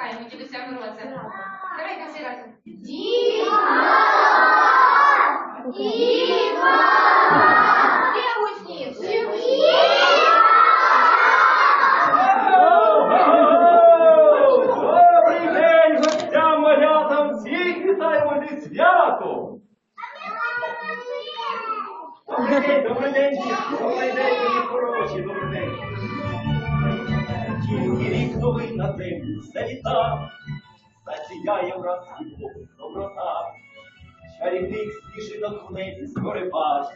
Заспокаємо дідуся Мороза. Давайте всі разом. Дід Мороз! Дід Мороз! Де усі? Живі! Добрий день, гостям, малятам! Всіх вітаємо зі святом! Добрий день, добрий день, добрий день, мої хороші, добрий день. На землю завітав, засіяє враз його доброта. Чарівник спішить до тунелі скорипаш,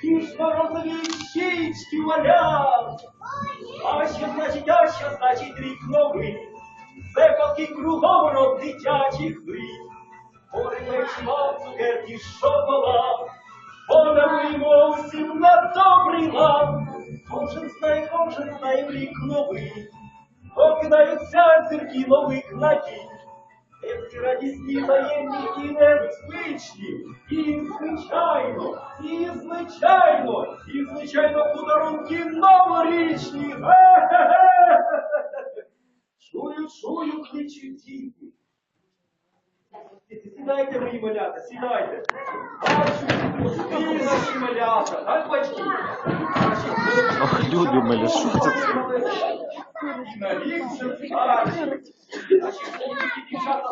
Піш морозові щічки валяв. А що значить, а що значить рік новий? Поки кругом рот дитячих мрій. Ой, печива, цукерки, шоколад, подаруємо усім на добрий лад. Кожен знає, кожен знає в рік новий, покидаються зірки нових надій. Радісні, таємні і небезпечні, і звичайно, і звичайно, і звичайно подарунки новорічні. Чую, чую, кличуть діти. Сідайте, мої малята, сідайте. Бачу, наші малята, так, батьки? Ох, люди милі, що дівчата